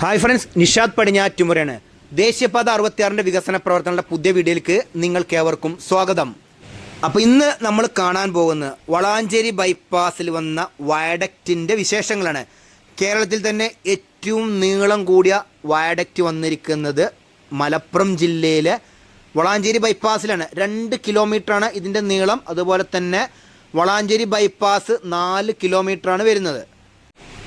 Hi friends Nishad പടിഞ്ഞാറ്റുമുറയാണ് ദേശീയപാത അറുപത്തിയാറിന്റെ വികസന പ്രവർത്തനങ്ങളുടെ പുതിയ വീഡിയോയിലേക്ക് നിങ്ങൾക്കേവർക്കും സ്വാഗതം. അപ്പോൾ ഇന്ന് നമ്മൾ കാണാൻ പോകുന്ന വളാഞ്ചേരി ബൈപ്പാസിൽ വന്ന വയഡക്റ്റിന്റെ വിശേഷങ്ങളാണ്. കേരളത്തിൽ തന്നെ ഏറ്റവും നീളം കൂടിയ വയഡക്റ്റ് വന്നിരിക്കുന്നത് മലപ്പുറം ജില്ലയിലെ വളാഞ്ചേരി ബൈപ്പാസിലാണ്. രണ്ട് കിലോമീറ്ററാണ് ഇതിന്റെ നീളം അതുപോലെ തന്നെ വളാഞ്ചേരി ബൈപ്പാസ് നാല് കിലോമീറ്ററാണ് വരുന്നത്.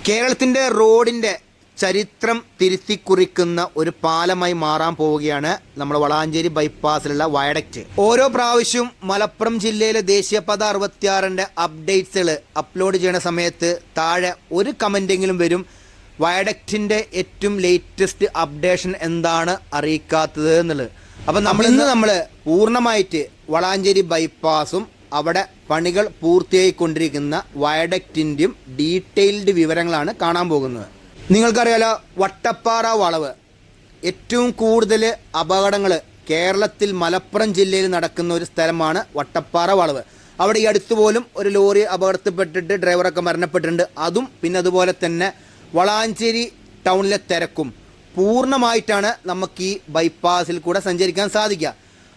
കേരളത്തിന്റെ റോഡിന്റെ ചരിത്രം തിരുത്തി കുറിക്കുന്ന ഒരു പാലമായി മാറാൻ പോവുകയാണ് നമ്മുടെ വളാഞ്ചേരി ബൈപ്പാസിലുള്ള വയഡക്റ്റ്. ഓരോ പ്രാവശ്യവും മലപ്പുറം ജില്ലയിലെ ദേശീയപാത അറുപത്തിയാറിന്റെ അപ്ഡേറ്റ്സുകൾ അപ്ലോഡ് ചെയ്യുന്ന സമയത്ത് താഴെ ഒരു കമന്റെങ്കിലും വരും. വയഡക്റ്റിന്റെ ഏറ്റവും ലേറ്റസ്റ്റ് അപ്ഡേഷൻ എന്താണ് അറിയിക്കാത്തത് എന്നുള്ളത്. അപ്പം നമ്മൾ ഇന്ന് നമ്മൾ പൂർണമായിട്ട് വളാഞ്ചേരി ബൈപ്പാസും അവിടെ പണികൾ പൂർത്തിയായിക്കൊണ്ടിരിക്കുന്ന വയഡക്റ്റിന്റെയും ഡീറ്റെയിൽഡ് വിവരങ്ങളാണ് കാണാൻ പോകുന്നത്. നിങ്ങൾക്കറിയാലോ വട്ടപ്പാറ വളവ്. ഏറ്റവും കൂടുതൽ അപകടങ്ങൾ കേരളത്തിൽ മലപ്പുറം ജില്ലയിൽ നടക്കുന്ന ഒരു സ്ഥലമാണ് വട്ടപ്പാറ വളവ്. അവിടെ ഈ അടുത്ത് പോലും ഒരു ലോറി അപകടത്തിൽപ്പെട്ടിട്ട് ഡ്രൈവറൊക്കെ മരണപ്പെട്ടിട്ടുണ്ട്. അതും പിന്നെ അതുപോലെ തന്നെ വളാഞ്ചേരി ടൗണിലെ തിരക്കും. പൂർണമായിട്ടാണ് നമുക്ക് ഈ ബൈപ്പാസിൽ കൂടെ സഞ്ചരിക്കാൻ സാധിക്കുക.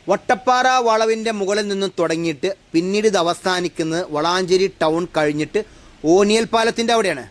വട്ടപ്പാറ വളവിന്റെ മുകളിൽ നിന്നും തുടങ്ങിയിട്ട് പിന്നീട് ഇത് അവസാനിക്കുന്നത് വളാഞ്ചേരി ടൗൺ കഴിഞ്ഞിട്ട് ഓനിയൽ പാലത്തിന്റെ അവിടെയാണ്.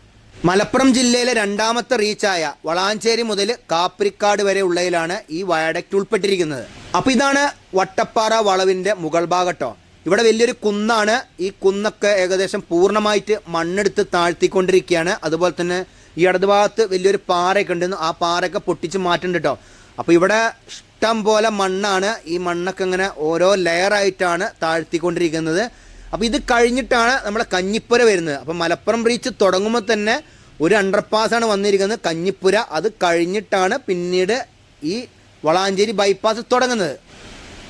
മലപ്പുറം ജില്ലയിലെ രണ്ടാമത്തെ റീച്ചായ വളാഞ്ചേരി മുതൽ കാപ്രിക്കാട് വരെ ഉള്ളതിലാണ് ഈ വയഡക്റ്റ് ഉൾപ്പെട്ടിരിക്കുന്നത്. അപ്പോൾ ഇതാണ് വട്ടപ്പാറ വളവിന്റെ മുകൾ ഭാഗട്ടോ. ഇവിടെ വലിയൊരു കുന്നാണ് ഈ കുന്നൊക്കെ ഏകദേശം പൂർണമായിട്ട് മണ്ണെടുത്ത് താഴ്ത്തിക്കൊണ്ടിരിക്കുകയാണ്. അതുപോലെ തന്നെ ഈ ഇടതുഭാഗത്ത് വലിയൊരു പാറയൊക്കെ ഉണ്ട്. ആ പാറയൊക്കെ പൊട്ടിച്ച് മാറ്റുന്നുണ്ട് കേട്ടോ അപ്പോൾ ഇവിടെ ഇഷ്ടം പോലെ മണ്ണാണ്. ഈ മണ്ണൊക്കെ ഇങ്ങനെ ഓരോ ലെയറായിട്ടാണ് താഴ്ത്തിക്കൊണ്ടിരിക്കുന്നത്. അപ്പോൾ ഇത് കഴിഞ്ഞിട്ടാണ് നമ്മുടെ കഞ്ഞിപ്പുര വരുന്നത്. അപ്പോൾ മലപ്പുറം ബ്രീച്ച് തുടങ്ങുമ്പോൾ തന്നെ ഒരു അണ്ടർപാസാണ് വന്നിരിക്കുന്നത്. കഞ്ഞിപ്പുര അത് കഴിഞ്ഞിട്ടാണ് പിന്നീട് ഈ വളാഞ്ചേരി ബൈപ്പാസ് തുടങ്ങുന്നത്.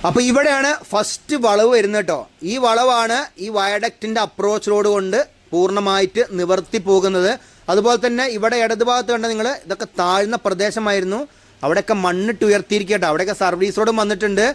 അപ്പോൾ ഇവിടെയാണ് ഫസ്റ്റ് വളവ് വരുന്നത് കേട്ടോ. ഈ വളവാണ് ഈ വയഡക്റ്റിന്റെ അപ്രോച്ച് റോഡ് കൊണ്ട് പൂർണമായിട്ട് നിവർത്തി പോകുന്നത്. അതുപോലെ തന്നെ ഇവിടെ ഇടതുഭാഗത്ത് കണ്ട നിങ്ങൾ ഇതൊക്കെ താഴ്ന്ന പ്രദേശമായിരുന്നു. അവിടെയൊക്കെ മണ്ണിട്ട് ഉയർത്തിയിരിക്കട്ടോ അവിടെയൊക്കെ സർവീസ് റോഡും വന്നിട്ടുണ്ട്.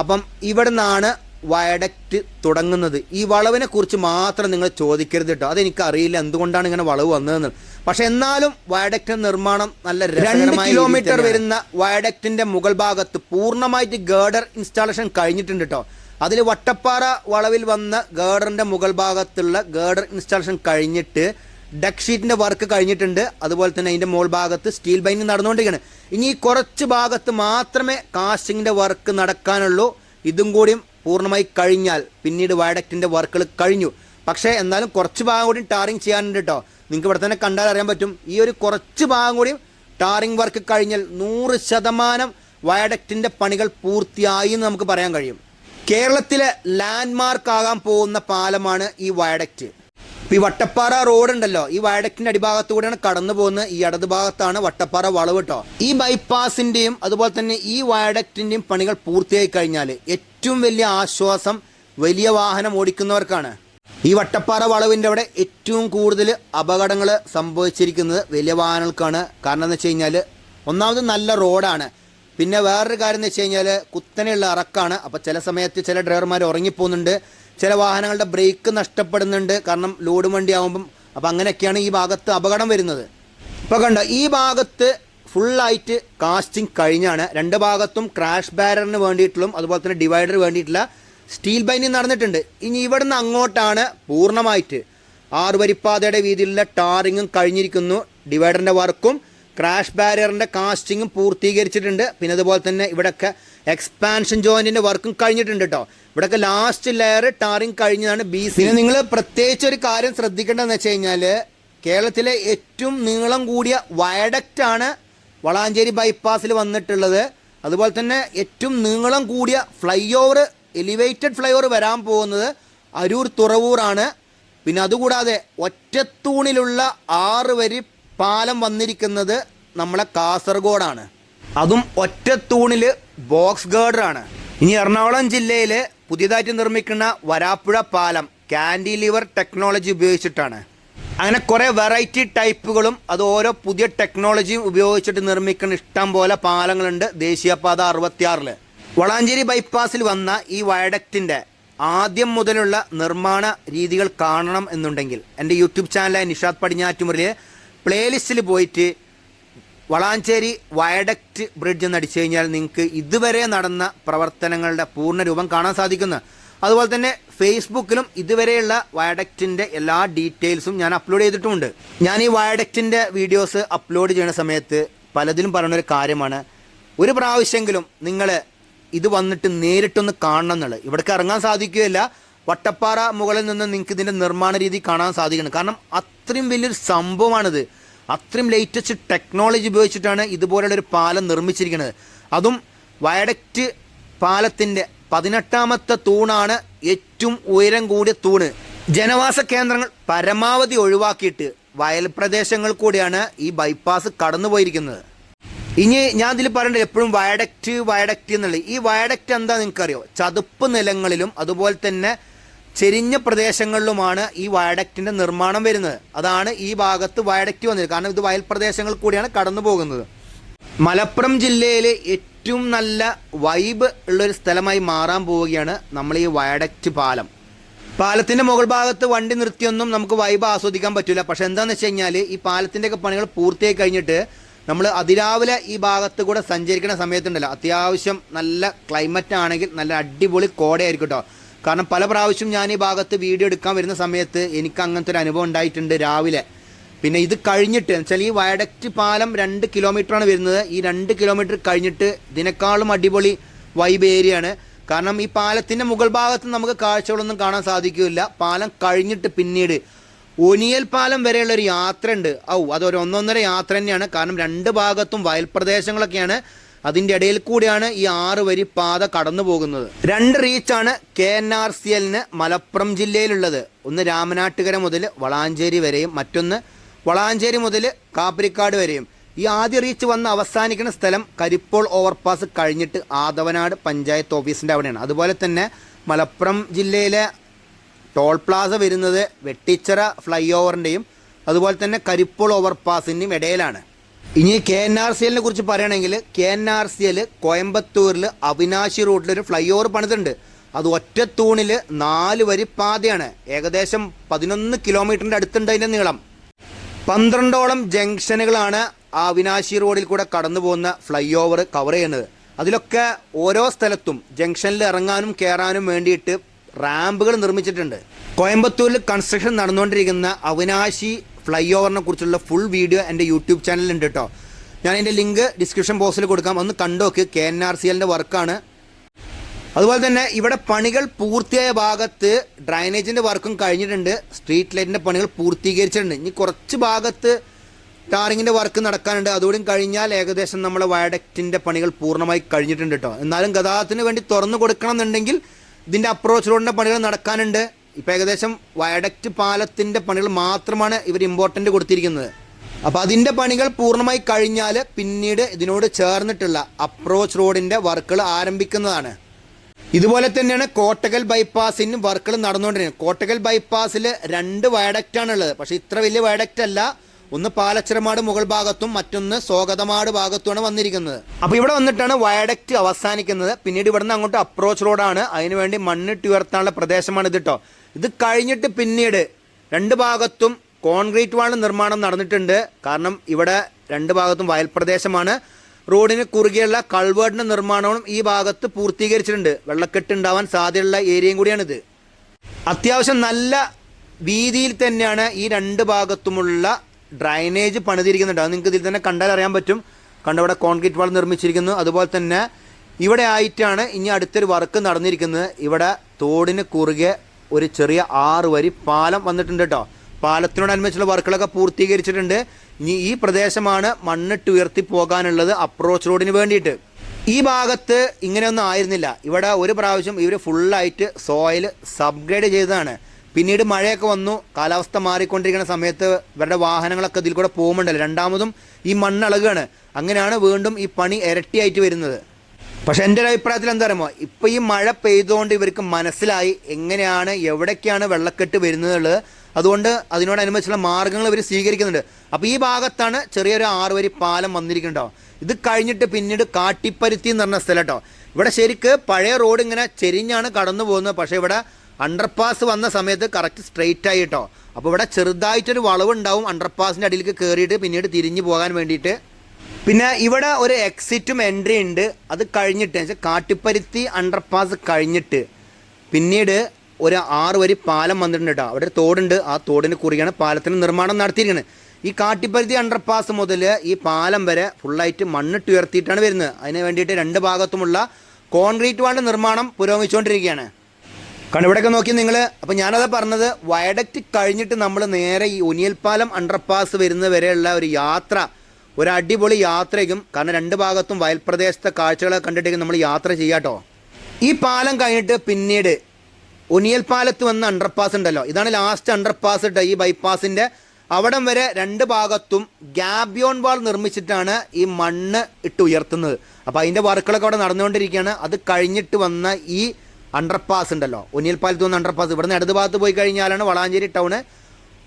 അപ്പം ഇവിടെ നിന്നാണ് വയഡക്റ്റ് തുടങ്ങുന്നത്. ഈ വളവിനെ കുറിച്ച് മാത്രം നിങ്ങൾ ചോദിക്കരുത് കേട്ടോ അതെനിക്ക് അറിയില്ല എന്തുകൊണ്ടാണ് ഇങ്ങനെ വളവ് വന്നതെന്ന്. പക്ഷെ എന്നാലും വയഡക്റ്റ് നിർമ്മാണം നല്ല രണ്ട് കിലോമീറ്റർ വരുന്ന വയഡക്റ്റിന്റെ മുകൾ ഭാഗത്ത് പൂർണമായിട്ട് ഗേഡർ ഇൻസ്റ്റാളേഷൻ കഴിഞ്ഞിട്ടുണ്ട് കേട്ടോ അതിൽ വട്ടപ്പാറ വളവിൽ വന്ന ഗേഡറിന്റെ മുകൾ ഭാഗത്തുള്ള ഗേഡർ ഇൻസ്റ്റാളേഷൻ കഴിഞ്ഞിട്ട് ഡക്ക് ഷീറ്റിന്റെ വർക്ക് കഴിഞ്ഞിട്ടുണ്ട്. അതുപോലെ തന്നെ അതിന്റെ മുകൾ ഭാഗത്ത് സ്റ്റീൽ ബൈൻഡിങ് നടന്നുകൊണ്ടിരിക്കുകയാണ്. ഇനി കുറച്ച് ഭാഗത്ത് മാത്രമേ കാസ്റ്റിങ്ങിന്റെ വർക്ക് നടക്കാനുള്ളൂ. ഇതും കൂടിയും പൂർണമായി കഴിഞ്ഞാൽ പിന്നീട് വയഡക്റ്റിന്റെ വർക്കുകൾ കഴിഞ്ഞു. പക്ഷേ എന്നാലും കുറച്ച് ഭാഗം കൂടി ടാറിങ് ചെയ്യാനുണ്ട് കേട്ടോ നിങ്ങൾക്ക് ഇവിടെ തന്നെ കണ്ടാൽ അറിയാൻ പറ്റും. ഈ ഒരു കുറച്ച് ഭാഗം കൂടി ടാറിങ് വർക്ക് കഴിഞ്ഞാൽ നൂറ് ശതമാനം വയഡക്റ്റിന്റെ പണികൾ പൂർത്തിയായി എന്ന് നമുക്ക് പറയാൻ കഴിയും. കേരളത്തിലെ ലാൻഡ്മാർക്ക് ആകാൻ പോകുന്ന പാലമാണ് ഈ വയഡക്റ്റ് ഇപ്പം ഈ വട്ടപ്പാറ റോഡ് ഉണ്ടല്ലോ. ഈ വയഡക്റ്റിന്റെ അടിഭാഗത്തൂടെയാണ് കടന്നു പോകുന്നത്. ഈ ഇടത് ഭാഗത്താണ് വട്ടപ്പാറ വളവ് കേട്ടോ ഈ ബൈപ്പാസിന്റെയും അതുപോലെ തന്നെ ഈ വയഡക്റ്റിന്റെയും പണികൾ പൂർത്തിയായി കഴിഞ്ഞാൽ ഏറ്റവും വലിയ ആശ്വാസം വലിയ വാഹനം ഓടിക്കുന്നവർക്കാണ്. ഈ വട്ടപ്പാറ വളവിന്റെ അവിടെ ഏറ്റവും കൂടുതൽ അപകടങ്ങൾ സംഭവിച്ചിരിക്കുന്നത് വലിയ വാഹനങ്ങൾക്കാണ്. കാരണം എന്ന് വെച്ച് കഴിഞ്ഞാൽ ഒന്നാമത് നല്ല റോഡാണ്. പിന്നെ വേറൊരു കാര്യം എന്ന് വെച്ച് കഴിഞ്ഞാൽ കുത്തനെയുള്ള ഇറക്കാണ് അപ്പോൾ ചില സമയത്ത് ചില ഡ്രൈവർമാർ ഉറങ്ങിപ്പോകുന്നുണ്ട്. ചില വാഹനങ്ങളുടെ ബ്രേക്ക് നഷ്ടപ്പെടുന്നുണ്ട്. കാരണം ലോഡ് വണ്ടി ആകുമ്പം അപ്പോൾ അങ്ങനെയൊക്കെയാണ് ഈ ഭാഗത്ത് അപകടം വരുന്നത്. ഇപ്പോൾ കണ്ടോ ഈ ഭാഗത്ത് ഫുള്ളായിട്ട് കാസ്റ്റിംഗ് കഴിഞ്ഞാണ്. രണ്ട് ഭാഗത്തും ക്രാഷ് ബാരറിന് വേണ്ടിയിട്ടുള്ളതും അതുപോലെ തന്നെ ഡിവൈഡർ വേണ്ടിയിട്ടുള്ള സ്റ്റീൽ ബൈൻഡിങ് നടന്നിട്ടുണ്ട്. ഇനി ഇവിടുന്ന് അങ്ങോട്ടാണ് പൂർണമായിട്ട് ആറ് വരിപ്പാതയുടെ വീതിയിലുള്ള ടാറിങ്ങും കഴിഞ്ഞിരിക്കുന്നു. ഡിവൈഡറിന്റെ വർക്കും ക്രാഷ് ബാരിയറിന്റെ കാസ്റ്റിങ്ങും പൂർത്തീകരിച്ചിട്ടുണ്ട്. പിന്നെ അതുപോലെ തന്നെ ഇവിടെയൊക്കെ എക്സ്പാൻഷൻ ജോയിന്റിന്റെ വർക്കും കഴിഞ്ഞിട്ടുണ്ട് കേട്ടോ ഇവിടെയൊക്കെ ലാസ്റ്റ് ലെയർ ടാറിങ് കഴിഞ്ഞതാണ് ബി സി നിങ്ങൾ പ്രത്യേകിച്ച് ഒരു കാര്യം ശ്രദ്ധിക്കേണ്ടതെന്ന് വെച്ച് കഴിഞ്ഞാൽ കേരളത്തിലെ ഏറ്റവും നീളം കൂടിയ വയഡക്റ്റാണ് വളാഞ്ചേരി ബൈപ്പാസിൽ വന്നിട്ടുള്ളത്. അതുപോലെ തന്നെ ഏറ്റവും നീളം കൂടിയ flyover elevated flyover വരാൻ പോകുന്നത് അരൂർ തുറവൂറാണ്. പിന്നെ അതുകൂടാതെ ഒറ്റത്തൂണിലുള്ള ആറ് വരി പാലം വന്നിരിക്കുന്നത് നമ്മളെ കാസർഗോഡാണ്. അതും ഒറ്റത്തൂണിൽ ബോക്സ് ഗേർഡറാണ് ഇനി എറണാകുളം ജില്ലയിൽ പുതിയതായിട്ട് നിർമ്മിക്കുന്ന വരാപ്പുഴ പാലം കാൻഡിലിവർ ടെക്നോളജി ഉപയോഗിച്ചിട്ടാണ്. അങ്ങനെ കുറേ വെറൈറ്റി ടൈപ്പുകളും അത് ഓരോ പുതിയ ടെക്നോളജിയും ഉപയോഗിച്ചിട്ട് നിർമ്മിക്കുന്ന ഇഷ്ടം പോലെ പാലങ്ങളുണ്ട്. ദേശീയപാത അറുപത്തിയാറിൽ വളാഞ്ചേരി ബൈപ്പാസിൽ വന്ന ഈ വയഡക്റ്റിന്റെ ആദ്യം മുതലുള്ള നിർമ്മാണ രീതികൾ കാണണം എന്നുണ്ടെങ്കിൽ എന്റെ യൂട്യൂബ് ചാനലായ നിഷാദ് പടിഞ്ഞാറ്റുമുറിലെ പ്ലേലിസ്റ്റിൽ പോയിട്ട് വളാഞ്ചേരി വയഡക്റ്റ് ബ്രിഡ്ജ് എന്ന് അടിച്ചു കഴിഞ്ഞാൽ നിങ്ങൾക്ക് ഇതുവരെ നടന്ന പ്രവർത്തനങ്ങളുടെ പൂർണ രൂപം കാണാൻ സാധിക്കുന്നു. അതുപോലെ തന്നെ ഫേസ്ബുക്കിലും ഇതുവരെയുള്ള വയഡക്റ്റിന്റെ എല്ലാ ഡീറ്റെയിൽസും ഞാൻ അപ്ലോഡ് ചെയ്തിട്ടുമുണ്ട്. ഞാൻ ഈ വയഡക്റ്റിന്റെ വീഡിയോസ് അപ്ലോഡ് ചെയ്യുന്ന സമയത്ത് പലതിലും പറയുന്ന ഒരു കാര്യമാണ്. ഒരു പ്രാവശ്യമെങ്കിലും നിങ്ങൾ ഇത് വന്നിട്ട് നേരിട്ടൊന്ന് കാണണം എന്നുള്ളത്. ഇവിടേക്ക് ഇറങ്ങാൻ സാധിക്കുകയില്ല. വട്ടപ്പാറ മുകളിൽ നിന്ന് നിങ്ങൾക്ക് ഇതിന്റെ നിർമ്മാണ രീതി കാണാൻ സാധിക്കണം കാരണം അത്രയും വലിയൊരു സംഭവമാണിത്. അത്രയും ലേറ്റസ്റ്റ് ടെക്നോളജി ഉപയോഗിച്ചിട്ടാണ് ഇതുപോലുള്ളൊരു പാലം നിർമ്മിച്ചിരിക്കുന്നത്. അതും വയഡക്റ്റ് പാലത്തിന്റെ പതിനെട്ടാമത്തെ തൂണാണ് ഏറ്റവും ഉയരം കൂടിയ തൂണ്. ജനവാസ കേന്ദ്രങ്ങൾ പരമാവധി ഒഴിവാക്കിയിട്ട് വയൽ പ്രദേശങ്ങൾ കൂടിയാണ് ഈ ബൈപ്പാസ് കടന്നു പോയിരിക്കുന്നത് ഇനി ഞാൻ ഇതിൽ പറയേണ്ടത് എപ്പോഴും വയഡക്റ്റ് വയഡക്റ്റ് എന്നുള്ളത്. ഈ വയഡക്റ്റ് എന്താ നിങ്ങൾക്കറിയോ? ചതുപ്പ് നിലങ്ങളിലും അതുപോലെ തന്നെ ചെരിഞ്ഞ പ്രദേശങ്ങളിലുമാണ് ഈ വയഡക്റ്റിന്റെ നിർമ്മാണം വരുന്നത്. അതാണ് ഈ ഭാഗത്ത് വയഡക്റ്റ് വന്നത് കാരണം ഇത് വയൽ പ്രദേശങ്ങൾ കൂടിയാണ് കടന്നു പോകുന്നത് മലപ്പുറം ജില്ലയിലെ ഏറ്റവും നല്ല വൈബ് ഉള്ളൊരു സ്ഥലമായി മാറാൻ പോവുകയാണ് നമ്മൾ ഈ വയഡക്റ്റ് പാലം. പാലത്തിന്റെ മുകൾ ഭാഗത്ത് വണ്ടി നിർത്തിയൊന്നും നമുക്ക് വൈബ് ആസ്വദിക്കാൻ പറ്റില്ല പക്ഷെ എന്താണെന്ന് വെച്ച് കഴിഞ്ഞാൽ ഈ പാലത്തിന്റെയൊക്കെ പണികൾ പൂർത്തിയായി കഴിഞ്ഞിട്ട് നമ്മൾ അതിരാവിലെ ഈ ഭാഗത്ത് കൂടെ സഞ്ചരിക്കുന്ന സമയത്തുണ്ടല്ലോ. അത്യാവശ്യം നല്ല ക്ലൈമറ്റ് ആണെങ്കിൽ നല്ല അടിപൊളി കോടയായിരിക്കും കേട്ടോ കാരണം പല പ്രാവശ്യം ഞാൻ ഈ ഭാഗത്ത് വീഡിയോ എടുക്കാൻ വരുന്ന സമയത്ത് എനിക്ക് അങ്ങനത്തെ ഒരു അനുഭവം ഉണ്ടായിട്ടുണ്ട് രാവിലെ. പിന്നെ ഇത് കഴിഞ്ഞിട്ട് വെച്ചാൽ ഈ വയഡക്റ്റ് പാലം രണ്ട് കിലോമീറ്ററാണ് വരുന്നത്. ഈ രണ്ട് കിലോമീറ്റർ കഴിഞ്ഞിട്ട് ഇതിനേക്കാളും അടിപൊളി വൈബ് ഏരിയയാണ്. കാരണം ഈ പാലത്തിന്റെ മുകൾ ഭാഗത്ത് നമുക്ക് കാഴ്ചകളൊന്നും കാണാൻ സാധിക്കില്ല പാലം കഴിഞ്ഞിട്ട് പിന്നീട് ഒനിയൽ പാലം വരെയുള്ള ഒരു യാത്ര ഉണ്ട് ഔ അതൊരു ഒന്നൊന്നര യാത്ര തന്നെയാണ്. കാരണം രണ്ട് ഭാഗത്തും വയൽ പ്രദേശങ്ങളൊക്കെയാണ്. അതിന്റെ ഇടയിൽ കൂടിയാണ് ഈ ആറ് വരി പാത കടന്നു പോകുന്നത്. രണ്ട് റീച്ചാണ് കെ എൻ ആർ സി എല്ലിന് മലപ്പുറം ജില്ലയിലുള്ളത്. ഒന്ന് രാമനാട്ടുകര മുതൽ വളാഞ്ചേരി വരെയും മറ്റൊന്ന് വളാഞ്ചേരി മുതൽ കാപ്പരിക്കാട് വരെയും. ഈ ആദ്യ റീച്ച് വന്ന് അവസാനിക്കുന്ന സ്ഥലം കരിപ്പോൾ ഓവർപാസ് കഴിഞ്ഞിട്ട് ആദവനാട് പഞ്ചായത്ത് ഓഫീസിന്റെ അവിടെയാണ്. അതുപോലെ തന്നെ മലപ്പുറം ജില്ലയിലെ ടോൾ പ്ലാസ വരുന്നത് വെട്ടിച്ചിറ ഫ്ലൈ ഓവറിന്റെയും അതുപോലെ തന്നെ കരിപ്പോൾ ഓവർപാസിന്റെയും ഇടയിലാണ്. ഇനി കെ എൻ ആർ സി എല്ലിനെ കുറിച്ച് പറയുകയാണെങ്കിൽ K N R C L കോയമ്പത്തൂരിൽ അവിനാശി റൂട്ടിൽ ഒരു ഫ്ലൈ ഓവർ പണിതുണ്ട് അത് ഒറ്റ തൂണിൽ നാല് വരി പാതയാണ്. ഏകദേശം പതിനൊന്ന് കിലോമീറ്ററിന്റെ അടുത്തുണ്ട് അതിന്റെ നീളം. പന്ത്രണ്ടോളം ജംഗ്ഷനുകളാണ് ആ അവിനാശി റോഡിൽ കൂടെ കടന്നു പോകുന്ന ഫ്ലൈ ഓവർ കവർ ചെയ്യുന്നത്. അതിലൊക്കെ ഓരോ സ്ഥലത്തും ജംഗ്ഷനിൽ ഇറങ്ങാനും കയറാനും വേണ്ടിയിട്ട് റാമ്പുകൾ നിർമ്മിച്ചിട്ടുണ്ട്. കോയമ്പത്തൂരിൽ കൺസ്ട്രക്ഷൻ നടന്നുകൊണ്ടിരിക്കുന്ന അവിനാശി ഫ്ലൈ ഓവറിനെ കുറിച്ചുള്ള ഫുൾ വീഡിയോ എന്റെ യൂട്യൂബ് ചാനലിലുണ്ട് കേട്ടോ ഞാൻ അതിന്റെ ലിങ്ക് ഡിസ്ക്രിപ്ഷൻ ബോക്സിൽ കൊടുക്കാം. ഒന്ന് കണ്ടോക്ക്. കെ എൻ ആർ സി എല്ലിന്റെ വർക്കാണ് അതുപോലെ തന്നെ ഇവിടെ പണികൾ പൂർത്തിയായ ഭാഗത്ത് ഡ്രൈനേജിന്റെ വർക്കും കഴിഞ്ഞിട്ടുണ്ട്. സ്ട്രീറ്റ് ലൈറ്റിന്റെ പണികൾ പൂർത്തീകരിച്ചിട്ടുണ്ട്. ഇനി കുറച്ച് ഭാഗത്ത് ടാറിങ്ങിന്റെ വർക്ക് നടക്കാനുണ്ട്. അതുകൂടി കഴിഞ്ഞാൽ ഏകദേശം നമ്മളെ വയഡക്റ്റിന്റെ പണികൾ പൂർണമായി കഴിഞ്ഞിട്ടുണ്ട് കേട്ടോ. എന്നാലും ഗതാഗതത്തിന് വേണ്ടി തുറന്നു കൊടുക്കണം എന്നുണ്ടെങ്കിൽ ഇതിന്റെ അപ്രോച്ച് റോഡിന്റെ പണികൾ നടക്കാനുണ്ട്. ഇപ്പോൾ ഏകദേശം വയഡക്റ്റ് പാലത്തിന്റെ പണികൾ മാത്രമാണ് ഇവർ ഇമ്പോർട്ടന്റ് കൊടുത്തിരിക്കുന്നത്. അപ്പോൾ അതിന്റെ പണികൾ പൂർണമായി കഴിഞ്ഞാൽ പിന്നീട് ഇതിനോട് ചേർന്നിട്ടുള്ള അപ്രോച്ച് റോഡിന്റെ വർക്കുകൾ ആരംഭിക്കുന്നതാണ്. ഇതുപോലെ തന്നെയാണ് കോട്ടകൽ ബൈപ്പാസിന് വർക്കുകൾ നടന്നുകൊണ്ടിരിക്കുന്നത്. കോട്ടകൽ ബൈപ്പാസിൽ രണ്ട് വയഡക്റ്റാണ് ഉള്ളത് പക്ഷേ ഇത്ര വലിയ വയഡക്റ്റ് അല്ല. ഒന്ന് പാലച്ചിറമാട് മുകൾ ഭാഗത്തും മറ്റൊന്ന് സ്വാഗതമാട് ഭാഗത്തുമാണ് വന്നിരിക്കുന്നത്. അപ്പോൾ ഇവിടെ വന്നിട്ടാണ് വയഡക്റ്റ് അവസാനിക്കുന്നത്. പിന്നീട് ഇവിടുന്ന് അങ്ങോട്ട് അപ്രോച്ച് റോഡാണ് അതിനുവേണ്ടി മണ്ണിട്ട് ഉയർത്താനുള്ള പ്രദേശമാണ് ഇത് കേട്ടോ ഇത് കഴിഞ്ഞിട്ട് പിന്നീട് രണ്ട് ഭാഗത്തും കോൺക്രീറ്റ് വാൾ നിർമ്മാണം നടന്നിട്ടുണ്ട്. കാരണം ഇവിടെ രണ്ട് ഭാഗത്തും വയൽ പ്രദേശമാണ് റോഡിന് കുറുകെയുള്ള കൾവേർഡിന്റെ നിർമ്മാണവും ഈ ഭാഗത്ത് പൂർത്തീകരിച്ചിട്ടുണ്ട്. വെള്ളക്കെട്ട് ഉണ്ടാവാൻ സാധ്യതയുള്ള ഏരിയയും കൂടിയാണിത്. അത്യാവശ്യം നല്ല വീതിയിൽ തന്നെയാണ് ഈ രണ്ട് ഭാഗത്തുമുള്ള ഡ്രൈനേജ് പണിതിരിക്കുന്നുണ്ട്. അത് നിങ്ങൾക്ക് ഇതിൽ തന്നെ കണ്ടാൽ അറിയാൻ പറ്റും. കണ്ടവിടെ കോൺക്രീറ്റ് വാൾ നിർമ്മിച്ചിരിക്കുന്നു. അതുപോലെ തന്നെ ഇവിടെ ആയിട്ടാണ് ഇനി അടുത്തൊരു വർക്ക് നടന്നിരിക്കുന്നത്. ഇവിടെ തോടിന് കുറുകെ ഒരു ചെറിയ ആറ് വരി പാലം വന്നിട്ടുണ്ട് കേട്ടോ. പാലത്തിനോടനുബന്ധിച്ചുള്ള വർക്കുകളൊക്കെ പൂർത്തീകരിച്ചിട്ടുണ്ട്. ഇനി ഈ പ്രദേശമാണ് മണ്ണിട്ട് ഉയർത്തി പോകാനുള്ളത് അപ്രോച്ച് റോഡിന് വേണ്ടിയിട്ട്. ഈ ഭാഗത്ത് ഇങ്ങനെയൊന്നും ആയിരുന്നില്ല. ഇവിടെ ഒരു പ്രാവശ്യം ഇവർ ഫുള്ളായിട്ട് സോയിൽ സബ്ഗ്രേഡ് ചെയ്തതാണ്. പിന്നീട് മഴയൊക്കെ വന്നു. കാലാവസ്ഥ മാറിക്കൊണ്ടിരിക്കുന്ന സമയത്ത് ഇവരുടെ വാഹനങ്ങളൊക്കെ ഇതിൽ കൂടെ പോകുമ്പോണ്ടല്ലോ രണ്ടാമതും ഈ മണ്ണ് അങ്ങനെയാണ് വീണ്ടും ഈ പണി ഇരട്ടിയായിട്ട് വരുന്നത്. പക്ഷെ എന്റെ ഒരു അഭിപ്രായത്തിൽ എന്താ പറയുമോ ഇപ്പം ഈ മഴ പെയ്തുകൊണ്ട് ഇവർക്ക് മനസ്സിലായി എങ്ങനെയാണ് എവിടേക്കാണ് വെള്ളക്കെട്ട് വരുന്നത് അതുകൊണ്ട് അതിനോടനുബന്ധിച്ചുള്ള മാർഗങ്ങൾ ഇവർ സ്വീകരിക്കുന്നുണ്ട്. അപ്പോൾ ഈ ഭാഗത്താണ് ചെറിയൊരു ആറ് വരി പാലം വന്നിരിക്കുന്നുണ്ടോ ഇത് കഴിഞ്ഞിട്ട് പിന്നീട് കാട്ടിപ്പരുത്തി എന്ന് പറഞ്ഞ സ്ഥലം കേട്ടോ. ഇവിടെ ശരിക്ക് പഴയ റോഡ് ഇങ്ങനെ ചെരിഞ്ഞാണ് കടന്നു പോകുന്നത്. പക്ഷേ ഇവിടെ അണ്ടർപാസ് വന്ന സമയത്ത് കറക്റ്റ് സ്ട്രെയിറ്റ് ആയി കേട്ടോ. അപ്പോൾ ഇവിടെ ചെറുതായിട്ടൊരു വളവുണ്ടാവും അണ്ടർപാസിന്റെ അടിയിലേക്ക് കയറിയിട്ട് പിന്നീട് തിരിഞ്ഞു പോകാൻ വേണ്ടിയിട്ട്. പിന്നെ ഇവിടെ ഒരു എക്സിറ്റും എൻട്രി ഉണ്ട്. അത് കഴിഞ്ഞിട്ട് കാട്ടിപ്പരുത്തി അണ്ടർപാസ് കഴിഞ്ഞിട്ട്. പിന്നീട് ഒരു ആറ് വരി പാലം വന്നിട്ടുണ്ട് കേട്ടോ അവിടെ ഒരു തോടുണ്ട്. ആ തോടിന് കുറിയാണ് പാലത്തിന് നിർമ്മാണം നടത്തിയിരിക്കുന്നത്. ഈ കാട്ടിപ്പരുത്തി അണ്ടർപാസ് മുതൽ ഈ പാലം വരെ ഫുള്ളായിട്ട് മണ്ണിട്ട് ഉയർത്തിയിട്ടാണ് വരുന്നത്. അതിന് വേണ്ടിയിട്ട് രണ്ട് ഭാഗത്തുമുള്ള കോൺക്രീറ്റ് വാണ്ട് നിർമ്മാണം പുരോഗമിച്ചുകൊണ്ടിരിക്കുകയാണ്. കാരണം ഇവിടെയൊക്കെ നോക്കി നിങ്ങൾ. അപ്പോൾ ഞാനത് പറഞ്ഞത് വയഡക്റ്റ് കഴിഞ്ഞിട്ട് നമ്മൾ നേരെ ഈ ഉനിയൽപ്പാലം അണ്ടർപാസ് വരുന്ന വരെയുള്ള ഒരു യാത്ര ഒരു അടിപൊളി യാത്രയ്ക്കും കാരണം രണ്ട് ഭാഗത്തും വയൽപ്രദേശത്തെ കാഴ്ചകളൊക്കെ കണ്ടിട്ടേക്കും നമ്മൾ യാത്ര ചെയ്യാട്ടോ ഈ പാലം കഴിഞ്ഞിട്ട് പിന്നീട് ഉനിയൽ പാലത്ത് വന്ന അണ്ടർപാസ് ഉണ്ടല്ലോ. ഇതാണ് ലാസ്റ്റ് അണ്ടർപാസ് ഈ ബൈപ്പാസിന്റെ അവിടം വരെ രണ്ട് ഭാഗത്തും ഗ്യാബിയോൺ വാൾ നിർമ്മിച്ചിട്ടാണ് ഈ മണ്ണ് ഇട്ട് ഉയർത്തുന്നത്. അപ്പോൾ അതിന്റെ വർക്കുകളൊക്കെ അവിടെ നടന്നുകൊണ്ടിരിക്കുകയാണ്. അത് കഴിഞ്ഞിട്ട് വന്ന ഈ അണ്ടർപാസ് ഉണ്ടല്ലോ. ഉനിയൽപ്പാലത്ത് വന്ന അണ്ടർപാസ് ഇവിടുന്ന് ഇടത് ഭാഗത്ത് പോയി കഴിഞ്ഞാലാണ് വളാഞ്ചേരി ടൗണ്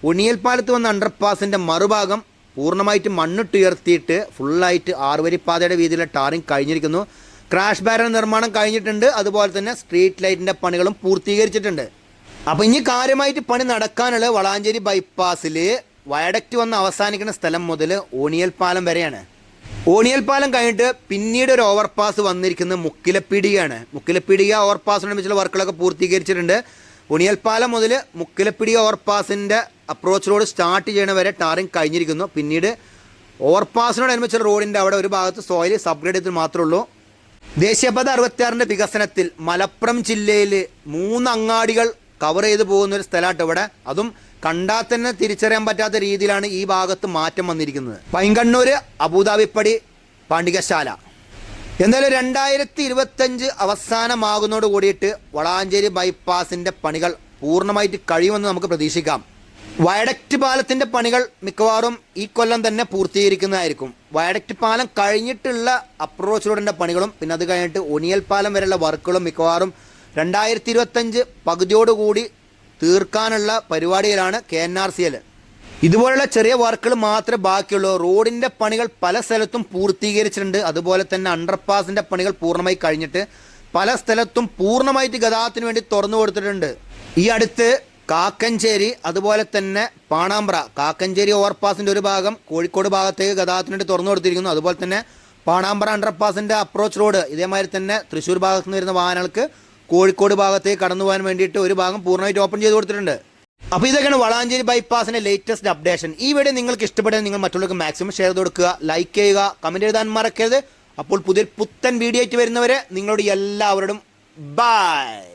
ഉണിയൽപ്പാലത്ത് വന്ന അണ്ടർപാസിന്റെ മറുഭാഗം പൂർണമായിട്ട് മണ്ണിട്ട് ഉയർത്തിയിട്ട് ഫുള്ളായിട്ട് ആറുവരിപ്പാതയുടെ വീതിയിലെ ടാറിങ് കഴിഞ്ഞിരിക്കുന്നു. ക്രാഷ് ബാരൻ നിർമ്മാണം കഴിഞ്ഞിട്ടുണ്ട്. അതുപോലെ തന്നെ സ്ട്രീറ്റ് ലൈറ്റിന്റെ പണികളും പൂർത്തീകരിച്ചിട്ടുണ്ട്. അപ്പോൾ ഇനി കാര്യമായിട്ട് പണി നടക്കാനുള്ള വളാഞ്ചേരി ബൈപ്പാസിൽ വയഡക്റ്റ് വന്ന് അവസാനിക്കുന്ന സ്ഥലം മുതൽ ഓണിയൽ പാലം വരെയാണ്. ഓണിയൽ പാലം കഴിഞ്ഞിട്ട് പിന്നീട് ഒരു ഓവർപാസ് വന്നിരിക്കുന്നത് മുക്കിലപ്പീടികയാണ്. മുക്കിലപ്പീടിക ഓവർപാസ് വെച്ചുള്ള വർക്കുകളൊക്കെ പൂർത്തീകരിച്ചിട്ടുണ്ട്. ഓണിയൽ പാലം മുതൽ മുക്കിലപ്പീടിക ഓവർപാസിന്റെ അപ്രോച്ച് റോഡ് സ്റ്റാർട്ട് ചെയ്യണ വരെ ടാറിങ് കഴിഞ്ഞിരിക്കുന്നു. പിന്നീട് ഓവർപാസിനോടനുബന്ധിച്ചുള്ള റോഡിന്റെ അവിടെ ഒരു ഭാഗത്ത് സോയിൽ സബ്ഗ്രേഡ് ചെയ്തിട്ട് മാത്രമേ ഉള്ളൂ. ദേശീയപാത അറുപത്തിയാറിന്റെ വികസനത്തിൽ മലപ്പുറം ജില്ലയിൽ മൂന്ന് അങ്ങാടികൾ കവർ ചെയ്തു പോകുന്ന ഒരു സ്ഥലമായിട്ട് ഇവിടെ. അതും കണ്ടാൽ തന്നെ തിരിച്ചറിയാൻ പറ്റാത്ത രീതിയിലാണ് ഈ ഭാഗത്ത് മാറ്റം വന്നിരിക്കുന്നത്. പൈങ്കണ്ണൂര് അബുദാബിപ്പടി പാണ്ഡികശാല എന്തായാലും രണ്ടായിരത്തി ഇരുപത്തഞ്ച് അവസാനമാകുന്നതോട് കൂടിയിട്ട് വളാഞ്ചേരി ബൈപ്പാസിന്റെ പണികൾ പൂർണമായിട്ട് കഴിയുമെന്ന് നമുക്ക് പ്രതീക്ഷിക്കാം. വയഡക്റ്റ് പാലത്തിന്റെ പണികൾ മിക്കവാറും ഈ കൊല്ലം തന്നെ പൂർത്തീകരിക്കുന്നതായിരിക്കും. വയഡക്റ്റ് പാലം കഴിഞ്ഞിട്ടുള്ള അപ്രോച്ച് റോഡിന്റെ പണികളും പിന്നെ അത് കഴിഞ്ഞിട്ട് ഒനിയൽ പാലം വരെയുള്ള വർക്കുകളും മിക്കവാറും രണ്ടായിരത്തി ഇരുപത്തഞ്ച് പകുതിയോടുകൂടി തീർക്കാനുള്ള പരിപാടിയിലാണ് K N R C L. ഇതുപോലുള്ള ചെറിയ വർക്കുകൾ മാത്രമേ ബാക്കിയുള്ളൂ. റോഡിന്റെ പണികൾ പല സ്ഥലത്തും പൂർത്തീകരിച്ചിട്ടുണ്ട്. അതുപോലെ തന്നെ അണ്ടർപാസിന്റെ പണികൾ പൂർണമായി കഴിഞ്ഞിട്ട് പല സ്ഥലത്തും പൂർണമായിട്ട് ഗതാഗതത്തിന് വേണ്ടി തുറന്നു കൊടുത്തിട്ടുണ്ട്. ഈ അടുത്ത് കാക്കഞ്ചേരി അതുപോലെ തന്നെ പാണാമ്പ്ര. കാക്കഞ്ചേരി ഓവർപാസിന്റെ ഒരു ഭാഗം കോഴിക്കോട് ഭാഗത്തേക്ക് ഗതാഗതത്തിന് തുറന്നു കൊടുത്തിരിക്കുന്നു. അതുപോലെ തന്നെ പാണാമ്പ്ര അണ്ടർപാസിന്റെ അപ്രോച്ച് റോഡ് ഇതേമാതിരി തന്നെ തൃശ്ശൂർ ഭാഗത്ത് നിന്ന് വരുന്ന വാഹനങ്ങൾക്ക് കോഴിക്കോട് ഭാഗത്തേക്ക് കടന്നു പോകാൻ വേണ്ടിയിട്ട് ഒരു ഭാഗം പൂർണമായിട്ട് ഓപ്പൺ ചെയ്ത് കൊടുത്തിട്ടുണ്ട്. അപ്പോൾ ഇതൊക്കെയാണ് വളാഞ്ചേരി ബൈപ്പാസിന്റെ ലേറ്റസ്റ്റ് അപ്ഡേഷൻ ഈ വീഡിയോ നിങ്ങൾക്ക് ഇഷ്ടപ്പെടുന്ന നിങ്ങൾ മറ്റുള്ളവർക്ക് മാക്സിമം ഷെയർ കൊടുക്കുക ലൈക്ക് ചെയ്യുക കമന്റ് എഴുതാൻ മറക്കരുത്. അപ്പോൾ പുതിയ പുത്തൻ വീഡിയോ ആയിട്ട് വരുന്നവരെ നിങ്ങളോട് എല്ലാവരോടും ബൈ